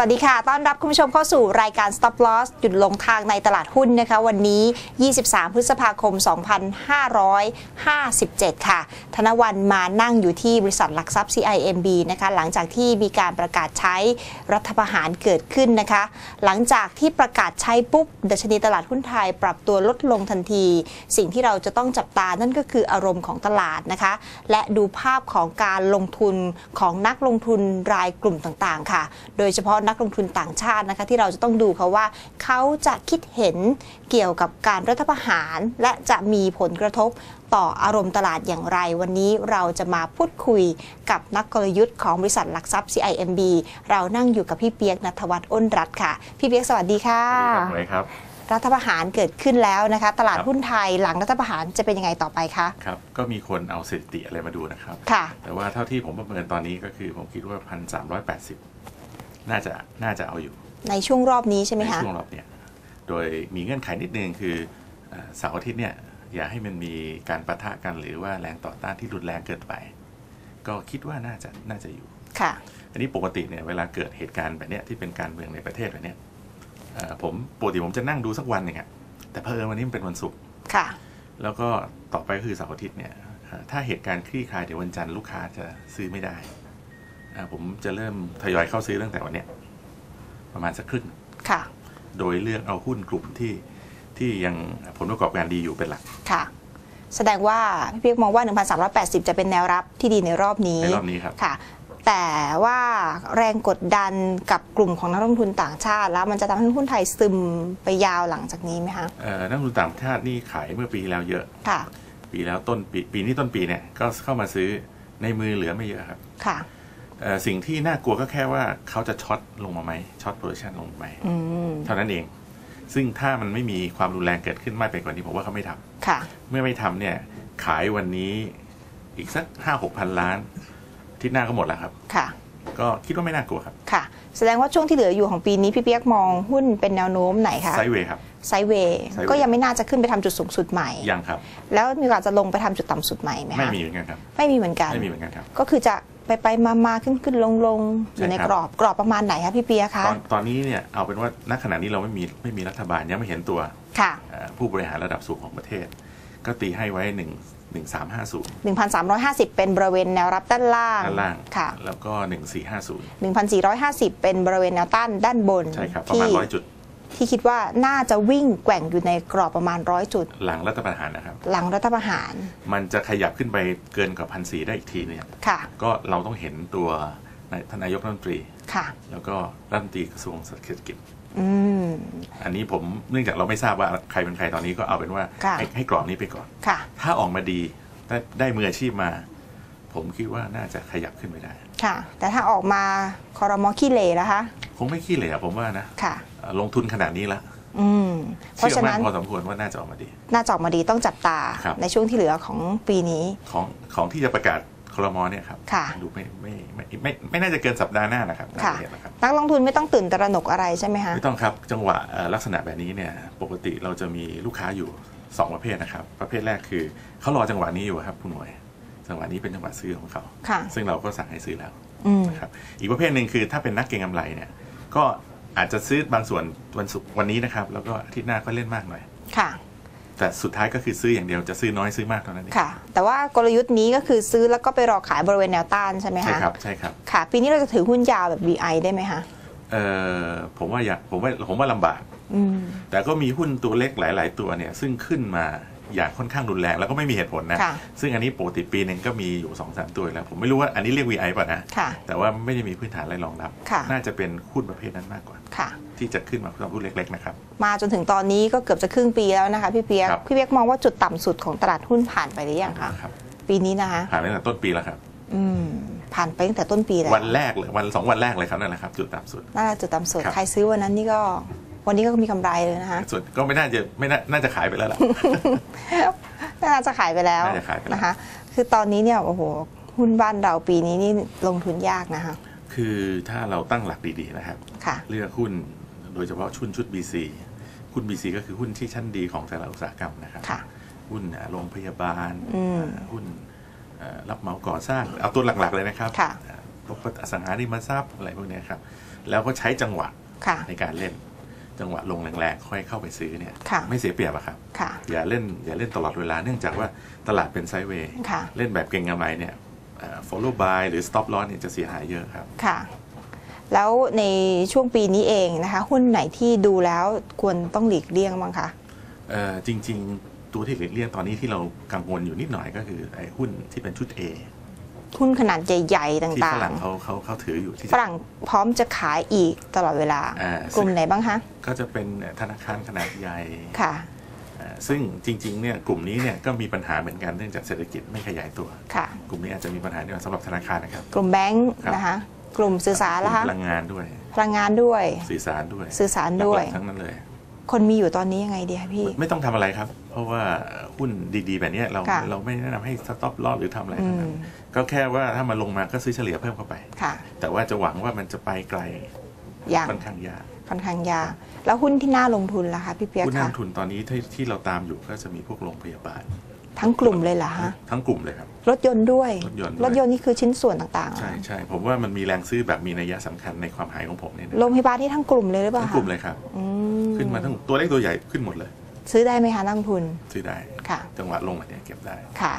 สวัสดีค่ะ ต้อนรับคุณผู้ชมเข้าสู่รายการ Stop Loss หยุดลงทางในตลาดหุ้นนะคะ วันนี้ 23 พฤษภาคม 2557 ค่ะ ธนวันมานั่งอยู่ที่บริษัทหลักทรัพย์ CIMB นะคะ หลังจากที่มีการประกาศใช้รัฐประหารเกิดขึ้นนะคะ หลังจากที่ประกาศใช้ปุ๊บดัชนีตลาดหุ้นไทยปรับตัวลดลงทันที สิ่งที่เราจะต้องจับตานั่นก็คืออารมณ์ของตลาดนะคะ และดูภาพของการลงทุนของนักลงทุนรายกลุ่มต่างๆ ค่ะ โดยเฉพาะนักลงทุนต่างชาตินะคะที่เราจะต้องดูเขาว่าเขาจะคิดเห็นเกี่ยวกับการรัฐประหาร และจะมีผลกระทบต่ออารมณ์ตลาดอย่างไร วันนี้เราจะมาพูดคุยกับนักกลยุทธ์ของบริษัทหลักทรัพย์ CIMB เรานั่งอยู่กับพี่เปียกนัทวัฒน์อ้นรัตน์ค่ะ พี่เปียกสวัสดีค่ะครับเลยครับรัฐประหารเกิดขึ้นแล้วนะคะ ตลาดครับหุ้นไทยหลังรัฐประหารจะเป็นยังไงต่อไปคะครับก็มีคนเอาสถิติอะไรมาดูนะครับค่ะแต่ว่าเท่าที่ผมประเมินตอนนี้ก็คือผมคิดว่าพั นสามร้อยแปดสิบน่าจะน่าจะเอาอยู่ ในช่วงรอบนี้ใช่ไหมในคะช่วงรอบเนี้ยโดยมีเงื่อนไขนิดนึงคือเอ่อเสาร์อาทิตย์เนี่ยอย่าให้มันมีการประทะกันหรือว่าแรงต่อต้านที่รุนแรงเกินไป ก็คิดว่าน่าจะน่าจะอยู่ค่ะ อันนี้ปกติเนี่ยเวลาเกิดเหตุการณ์แบบเนี้ยที่เป็นการเมืองในประเทศแบบเนี้ยเอ่อผมปกติผมจะนั่งดูสักวันหนึ่งอะแต่เพอเอิญวันนี้มันเป็นวันศุกร์ค่ะ แล้วก็ต่อไปก็คือเสาร์อาทิตย์เนี่ยเอ่อถ้าเหตุการณ์คลี่คลายเดี๋ยววันจันทร์ลูกค้าจะซื้อไม่ได้อ่า ผมจะเริ่มทยอยเข้าซื้อตั้งแต่วันเนี้ยประมาณสักครึ่งค่ะ โดยเลือกเอาหุ้นกลุ่มที่ที่ยังผลประกอบการดีอยู่เป็นหลักค่ะ แสดงว่าพี่เปียกมองว่า 1,380 จะเป็นแนวรับที่ดีในรอบนี้ในรอบนี้ครับค่ะ แต่ว่าแรงกดดันกับกลุ่มของนักลงทุนต่างชาติ แล้วมันจะทำให้หุ้นไทยซึมไปยาวหลังจากนี้ไหมคะเอ่อนักลงทุนต่างชาตินี่ขายเมื่อปีที่แล้วเยอะค่ะ ปีแล้วต้นปีปีนี้ต้นปีเนี่ยก็เข้ามาซื้อในมือเหลือไม่เยอะครับ ค่ะเอ่อ สิ่งที่น่ากลัวก็แค่ว่าเขาจะช็อตลงมาไหมช็อตโพซิชันลงมาไหมอืมเท่านั้นเอง ซึ่งถ้ามันไม่มีความรุนแรงเกิดขึ้นมากไปกว่านี้ผมว่าเขาไม่ทำค่ะเมื่อไม่ทำเนี่ย ขายวันนี้อีกสักห้าหกพันล้านอาที่หน้าก็หมดแล้วครับค่ะ ก็คิดว่าไม่น่ากลัวครับค่ะ แสดงว่าช่วงที่เหลืออยู่ของปีนี้พี่เปียกมองหุ้นเป็นแนวโน้มไหนคะไซด์เวย์ครับไซด์เวย์ไซด์เวย์ก็ยังไม่น่าจะขึ้นไปทำจุดสูงสุดใหม่ยังครับ แล้วมีโอกาสจะลงไปทำจุดต่ำสุดใหม่ไหมคะไม่มีเหมือนกันครับ ไม่มีเหมือนกันไม่มีเหมือนกันครับ ก็คือจะ ไปไปมามาขึ้นขึ้นลงลงอยู่ในใช่ครับกรอบกรอบประมาณไหนคะพี่เปียคะตอนตอนนี้เนี่ยเอาเป็นว่าณขณะนี้เราไม่มีไม่มีรัฐบาลยังไม่เห็นตัวค่ะเอ่อผู้บริหารระดับสูงของประเทศ ก็ตีให้ไว้หนึ่งหนึ่งสามห้าศูนย์1,350 เป็นบริเวณแนวรับด้านล่างด้านล่างค่ะ แล้วก็หนึ่งสี่ห้าศูนย์1,450 เป็นบริเวณแนวต้านด้านบน ใช่ครับ ประมาณที่ร้อยจุด ที่คิดว่าน่าจะวิ่งแกว่งอยู่ในกรอบประมาณร้อยจุด หลังรัฐประหารนะครับ หลังรัฐประหาร มันจะขยับขึ้นไปเกินกว่าพันสี่ได้อีกทีเนี่ยค่ะ ก็เราต้องเห็นตัวนายท่านนายกรัฐมนตรี ค่ะ แล้วก็รัฐมนตรีกระทรวงเศรษฐกิจอืม อันนี้ผมเนื่องจากเราไม่ทราบว่าใครเป็นใครตอนนี้ก็เอาเป็นว่าค่ะ ให้ให้กรอบนี้ไปก่อน ค่ะ ถ้าออกมาดีได้ได้มืออาชีพมา ผมคิดว่าน่าจะขยับขึ้นไปได้ ค่ะ แต่ถ้าออกมาคอรมอขี้เหร่นะคะ คงไม่ขี้เหร่อะผมว่านะค่ะเอ่อลงทุนขนาดนี้ละอืมเพราะเชื่อฉะมั่นั้นนพอสมควรว่าน่าจะออกมาดี น่าจะออกมาดีต้องจับตาครับในช่วงที่เหลือของปีนี้ ของของที่จะประกาศคลมเนี่ยครับค่ะดูไม่ไม่ไม่ไม่ไม่ไม่น่าจะเกินสัปดาห์หน้านะครับน่าค่ะจะเห็นนะครับนักลงทุนไม่ต้องตื่นตระหนกอะไรใช่ไหมคะไม่ต้องครับจังหวะเอ่อลักษณะแบบนี้เนี่ยปกติเราจะมีลูกค้าอยู่ 2 ประเภทนะครับ ประเภทแรกคือเขารอจังหวะนี้อยู่ครับคุณหน่วยจังหวะนี้เป็นจังหวะซื้อของเขาค่ะซึ่งเราก็สั่งให้ซื้อแล้วอืมนะครับอีกประเภทหนึ่งคือถ้าเป็นนักเก็งกำไรเนี่ย ก็อาจจะซื้อบางส่วนวันศุกร์วันนี้นะครับ แล้วก็อาทิตย์หน้าก็เล่นมากหน่อย ค่ะ แต่สุดท้ายก็คือซื้ออย่างเดียวจะซื้อน้อยซื้อมากเท่านั้นเองค่ะ แต่ว่ากลยุทธ์นี้ก็คือซื้อแล้วก็ไปรอขายบริเวณแนวต้านใช่ไหมใช่คะครับใช่ครับค่ะ ปีนี้เราจะถือหุ้นยาวแบบ VI ได้ไหมคะเอ่อผมว่าอยากผมว่าผมว่าลำบากอืมแต่ก็มีหุ้นตัวเล็กหลาย ๆ ตัวเนี่ย ซึ่งขึ้นมา อย่างค่อนข้างรุนแรงแล้วก็ไม่มีเหตุผลนะค่ะซึ่งอันนี้ปกติปีหนึ่งก็มีอยู่2อสตัวอยู่แล้ว ผมไม่รู้ว่าอันนี้เรียก VI ป่ะนะค่ะแต่ว่าไม่ได้มีพื้นฐานอะไรรองรับค่ะน่าจะเป็นหุ้นประเภทนั้นมากกว่าค่ะที่จะขึ้นมาสำหรับหุ้นเล็กๆนะครับมาจนถึงตอนนี้ก็เกือบจะครึ่งปีแล้วนะคะพี่เปียกครับพี่เปียกมองว่าจุดต่ำสุดของตลาดหุ้นผ่านไปหรือยังคะครับปีนี้นะคะผ่านไปตั้งแต่ต้นปีแล้วครับ อืมผ่านไปตั้งแต่ต้นปีแล้ววันแรกเลยวันสองวันแรกเลยครับนั่นแหละครับจุดต่ำสุดน่าจะจุดต่ำสุดครับใครซื้อวันนั้นนี่ก็ วันนี้ก็มีกำไรเลยนะคะส่วนก็ไม่น่าจะไม่น่าน่าจะขายไปแล้วล่ะน่าจะขายไปแล้วน่าจะขายไปแล้วนะคะ คือตอนนี้เนี่ยโอ้โหหุ้นบ้านเราปีนี้นี่ลงทุนยากนะคะ คือถ้าเราตั้งหลักดีๆนะครับค่ะเลือกหุ้นโดยเฉพาะชุนชุด BC หุ้น BC ก็คือหุ้นที่ชั้นดีของแต่ละอุตสาหกรรมนะครับค่ะหุ้นอ่าโรงพยาบาลอืมอ่าหุ้นเอ่อรับเหมาก่อสร้าง เอาตัวหลักๆเลยนะครับค่ะอ่าพวกอสังหาริมทรัพย์อะไรพวกเนี้ยครับ แล้วก็ใช้จังหวะค่ะในการเล่น จังหวะลงแรงๆค่อยเข้าไปซื้อเนี่ยค่ะไม่เสียเปรียบอะครับค่ะอย่าเล่นอย่าเล่นตลอดเวลาเนื่องจากว่าตลาดเป็นไซด์เวย์ค่ะเล่นแบบเก่งกำไรเนี่ยเอ่อ follow buy หรือ stop loss เนี่ยจะเสียหายเยอะครับค่ะ แล้วในช่วงปีนี้เองนะคะ หุ้นไหนที่ดูแล้วควรต้องหลีกเลี่ยงบ้างคะเอ่อจริง ๆ ตัวที่หลีกเลี่ยงตอนนี้ที่เรากังวลอยู่นิดหน่อยก็คือไอ้หุ้นที่เป็นชุด A หุ้นขนาดใหญ่ ๆ ที่ต่าฝงรั่งเขาเขาเขาถืออยู่ที่ ๆ ฝรั่งพร้อมจะขายอีกตลอดเวลา อ่ากลุ่มไหนบ้างคะ ก็จะเป็นธนาคารขนาดใหญ่ค่ะ อ่าซึ่งจริงๆเนี่ยกลุ่มนี้เนี่ยก็มีปัญหาเหมือนกันเนื่องจากเศรษฐกิจไม่ขยายตัว ค่ะ กลุ่มนี้อาจจะมีปัญหาในสำหรับธนาคารนะครับ กลุ่มแบงค์ครับ นะคะ กลุ่มสื่อสารกลุ่ละมคะ พลังงานด้วย พลังงานด้วย สื่อสารด้วยสื่อสารด้วย หลักๆทั้งนั้นเลย คนมีอยู่ตอนนี้ยังไงดีคะพี่ ไม่ต้องทำอะไรครับ เพราะว่าหุ้นดีๆ แบบเนี้ยเราค่ะ เราไม่แนะนำให้สต็อปลอหรือทำอะไรอืทั้งม นั้น ก็แค่ว่าถ้ามันลงมาก็ซื้อเฉลี่ยเพิ่มเข้าไป ค่ะ แต่ว่าจะหวังว่ามันจะไปไกลอย่างค่อนข้างยากค่อนข้างยากแล้วหุ้นที่น่าลงทุนล่ะคะพี่เปียกหุ้นนัคะกทุนตอนนี้ที่ที่เราตามอยู่ก็จะมีพวกโรงพยาบาล ทั้งกลุ่มเลยเหรอฮะทั้งกลุ่มเลยครับรถยนต์ด้วยรถยนต์ด้วยรถยนต์นี่คือชิ้นส่วนต่างๆเหรอใช่ใช่ผมว่ามันมีแรงซื้อแบบมีนัยสำคัญในความหายของผมเนี่ยนะโรงพยาบาลที่ทั้งกลุ่มเลยหรือเปล่าทั้งคะกลุ่มเลยครับอืขึ้นมาทั้งตัวเล็กตัวใหญ่ขึ้นหมดเลย ซื้อได้ไหมคะนักลงทุน ซื้อได้ค่ะจังหวะลงแบบเนี้ยเก็บได้ค่ะ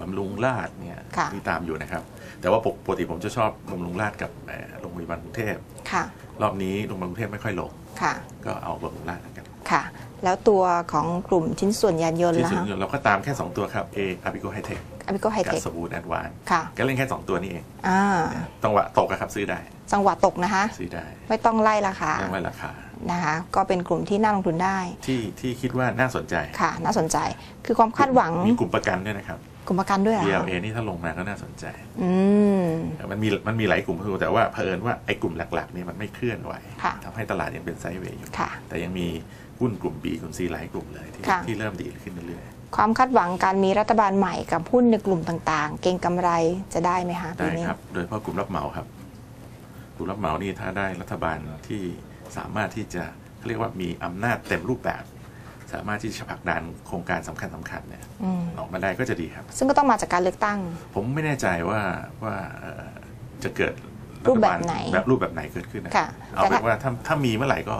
บำรุงราษฎร์เนี่ยค่ะที่ตามอยู่นะครับ แต่ว่าปกติผมจะชอบบำรุงราษฎร์กับเอ่อโรงพยาบาลกรุงเทพค่ะ รอบนี้โรงพยาบาลกรุงเทพไม่ค่อยลง ค่ะ ก็เอาบำรุงราษฎร์แล้วกันค่ะ แล้วตัวของกลุ่มชิ้นส่วนยานยนต์ที่ล่ะสุดคะเราก็ตามแค่ 2 ตัวครับ A a p i c o High Tech อ p ิโกไฮกับเทค สบู่แอดวานค่ะ ก็เล่นแค่ 2 ตัวนี้เองอ่า จังหวะตกอะครับซื้อได้จังหวะตกนะคะ ซื้อได้ไม่ต้องไล่ราคาไม่ไว้ราคา นะคะ ก็เป็นกลุ่มที่น่าลงทุนได้ ที่ที่คิดว่าน่าสนใจ ค่ะ น่าสนใจ คือความคาดหวัง มีกลุ่มประกันด้วยนะครับ กลุ่มประกันด้วยเหรอคะ BLA นี่ถ้าลงมาก็น่าสนใจอืม มันมีมันมีหลายกลุ่มแต่ว่าเผอิญว่าไอ้กลุ่มหลักๆนี่มันไม่เคลื่อนไหวค่ะทำให้ตลาดยังเป็นไซด์เวย์อยู่ ค่ะ แต่ยังมีหุ้นกลุ่ม B กลุ่ม C หลายกลุ่มเลยที่ค่ะ ที่เริ่มดีขึ้นเรื่อยความคาดหวังการมีรัฐบาลใหม่กับหุ้นในกลุ่มต่างๆ เก่งกำไรจะได้ไหมคะๆ ปีได้นี้ ครับ โดยเฉพาะกลุ่มรับเหมาครับ กลุ่มรับเหมานี่ถ้าได้รัฐบาลที่สามารถที่จะเขาเรียกว่ามีอำนาจเต็มรูปแบบ สามารถที่จะผลักดันโครงการสำคัญสคัญๆเนี่ยอืมออกมาได้ก็จะดีครับ ซึ่งก็ต้องมาจากการเลือกตั้ง ผมไม่แน่ใจว่าว่าเอ่อจะเกิดรูปแบบไหนแบบรูปแบบไหนเกิดขึ้นนะค่ะเอาแต่เป็ถ้านว่าถ้าถ้ามีเมื่อไหร่ก็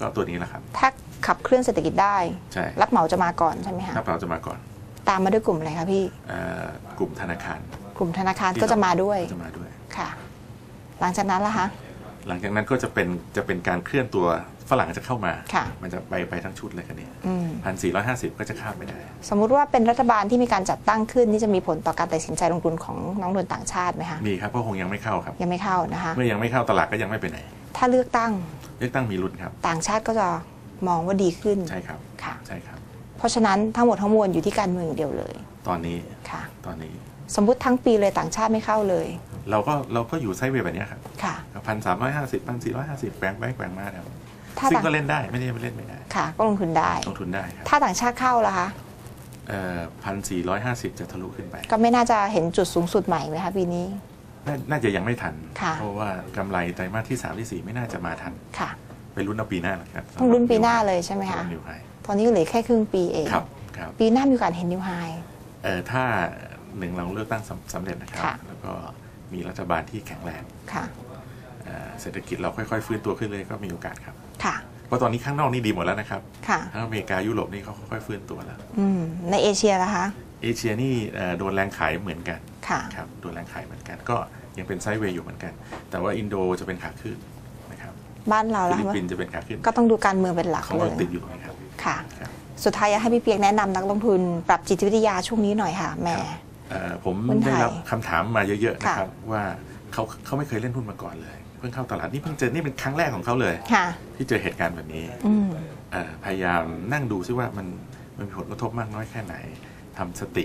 ก็ตัวนี้แหละครับ ถ้าขับเคลื่อนเศรษฐกิจได้ใช่รับเหมาจะมาก่อนใช่ไหมคะถ้าเราจะมาก่อน ตามมาด้วยกลุ่มอะไรคะพี่เอ่อกลุ่มธนาคาร กลุ่มธนาคารก็จะมาด้วยจะมาด้วยค่ะ หลังจากนั้นล่ะคะ หลังจากนั้นก็จะเป็นจะเป็นการเคลื่อนตัวฝรั่งจะเข้ามา ค่ะมันจะไปไปทั้งชุดเลยคันนี้อืม พันสี่ร้อยห้าสิบก็จะข้ามไม่ได้ สมมุติว่าเป็นรัฐบาลที่มีการจัดตั้งขึ้นนี่จะมีผลต่อการตัดสินใจลงทุนของน้องทุนต่างชาติไหมคะมีครับเพราะคงยังไม่เข้าครับ ยังไม่เข้านะคะ เมื่อยังไม่เข้าตลาดก็ยังไม่ไปไหนถ้าเลือกตั้งเลือกตั้งมีลุ้นครับ ต่างชาติก็จะมองว่าดีขึ้นใช่ครับค่ะ ใช่ครับ เพราะฉะนั้นทั้งหมดทั้งมวลอยู่ที่การเมืองอย่างเดียวเลยตอนนี้ค่ะ ตอนนี้ สมมุติทั้งปีเลยต่างชาติไม่เข้าเลย เราก็เราก็อยู่ไซด์เวย์แบบเนี้ยครับค่ะพันสามร้อยห้าสิบพันสี่ร้อยห้าสิบแปลงไปแปลงมาครับถ้าซึ่งต่างก็เล่นได้ไม่ได้ไม่เล่นไม่ได้ค่ะ ก็ลงทุนได้ลงทุนได้ครับถ้าต่างชาติเข้าล่ะคะพันสี่ร้อยห้าสิบจะทะลุขึ้นไป ก็ไม่น่าจะเห็นจุดสูงสุดใหม่ไหมคะปีนี้นาน่าจะยังไม่ทันค่ะเพราะว่ากำไรไตรมาสที่สามที่สี่ไม่น่าจะมาทันค่ะไปลุ้นเอาปีหน้าแหละครับต้องลุ้นปีหน้าเลยใช่ไหมคะนิวไฮตอนนี้ก็เหลือแค่ครึ่งปีเองครับครับปีหน้ามีโอกาสเห็นนิวไฮเอ่อถ้าหนึ่งเราเลือกตั้งสำสำเร็จนะครับค่ะแล้วก็ มีรัฐบาลที่แข็งแรงค่ะเอ่อเศรษฐกิจเราค่อยๆ ฟื้นตัวขึ้นเลยก็มีโอกาสครับ ค่ะ เพราะตอนนี้ข้างนอกนี่ดีหมดแล้วนะครับ ค่ะทั้งอเมริกายุโรปนี่เขาค่อยๆฟื้นตัวแล้ว อืม ในเอเชียล่ะคะ เอเชียนี่เอ่อโดนแรงขายเหมือนกัน ค่ะ ครับ โดนแรงขายเหมือนกัน ก็ยังเป็นไซด์เวย์อยู่เหมือนกัน แต่ว่าอินโดจะเป็นขาขึ้นนะครับ บ้านเราฟิล่ะลิปคะปินส์จะเป็นขาขึ้น ก็ต้องดูการเมืองเป็นหลักของเลเรายติดอยู่ตรงนี้ครับ ค่ะครับสุดท้ายอยากให้พี่เปียกแนะนำนักลงทุนปรับจิตวิทยาช่วงนี้หน่อยค่ะแหม่เอ่อ ผมหุ้นไทยได้รับคำถามมาเยอะๆค่ะนะครับว่าเขาเขาไม่เคยเล่นหุ้นมาก่อนเลย เพิ่งเข้าตลาดนี่เพิ่งเจอนี่เป็นครั้งแรกของเขาเลยค่ะที่เจอเหตุการณ์แบบนี้อืมเอ่อพยายามนั่งดูซิว่ามันมันมีผลกระทบมากน้อยแค่ไหนทำสติ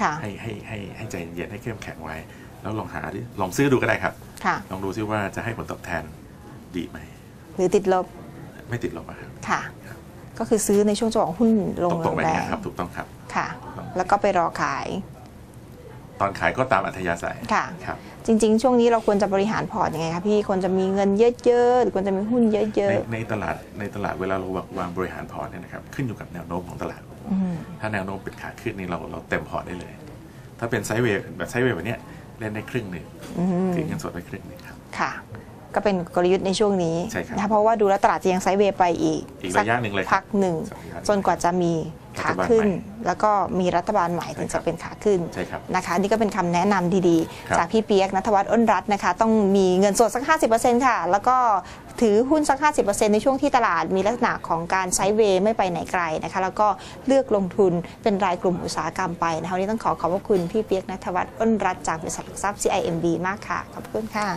ค่ะให้ให้ให้ให้ใจเย็นให้เข้มแข็งไว้ แล้วลองหาดิลองซื้อดูก็ได้ครับค่ะลองดูซิว่าจะให้ผลตอบแทนดีไหมหรือติดลบ ไม่ติดลบอะครับค่ะครับก็คือซื้อในช่วงจังหวะหุ้นลงตรงๆแบบแรนี้งครับถูกต้องครับๆค่ะ แล้วก็ไปรอขาย ตอนขายก็ตามอัธยาศัยค่ะ ครับ จริง ๆ ช่วงนี้เราควรจะบริหารพอร์ตยังไงคะพี่ควรจะมีเงินเยอะๆหรือควรจะมีหุ้นเยอะในในตลาดในตลาดเวลาเราวางบริหารพอร์ตเนี่ยนะครับขึ้นอยู่กับแนวโน้มของตลาด ๆอืมถ้าแนวโน้มเป็นขาขึ้นนี่เราเราเต็มพอร์ตได้เลย ถ้าเป็นไซด์เวย์แบบไซด์เวย์แบบเนี้ยเล่นได้ครึ่งหนึ่งอืมถือเงินสดไปครึ่งหนึ่งครับ ค่ะ ก็เป็นกลยุทธ์ในช่วงนี้ใช่ครับนะคะเพราะว่าดูแล้วตลาดจะยังไซด์เวย์ไปอีกอีกระยะหนึ่งเลยครับพักหนึ่งสักระยะหนึ่งจนกว่าจะมีขารัฐบาลขึ้นใหม่แล้วก็มีรัฐบาลใหม่ถึงใช่ครัจะบเป็นขาขึ้นใช่ครับนะคะนี่ก็เป็นคำแนะนำดีครับ ๆ จากพี่เปียกนัทวัฒน์อ้นรัตน์นะคะ ต้องมีเงินสดสัก 50%ค่ะ แล้วก็ถือหุ้นสัก 50%ในช่วงที่ตลาดมีลักษณะของการไซด์เวย์ไม่ไปไหนไกลนะคะ แล้วก็เลือกลงทุนเป็นรายกลุ่มอุตสาหกรรมไปนะคะวันนี้ต้องขอขอบพระคุณพี่เปียกนัทวัฒน์อ้นรัตน์จากบริษัทหลักทรัพย์ CIMB มากค่ะขอบคุณค่ะ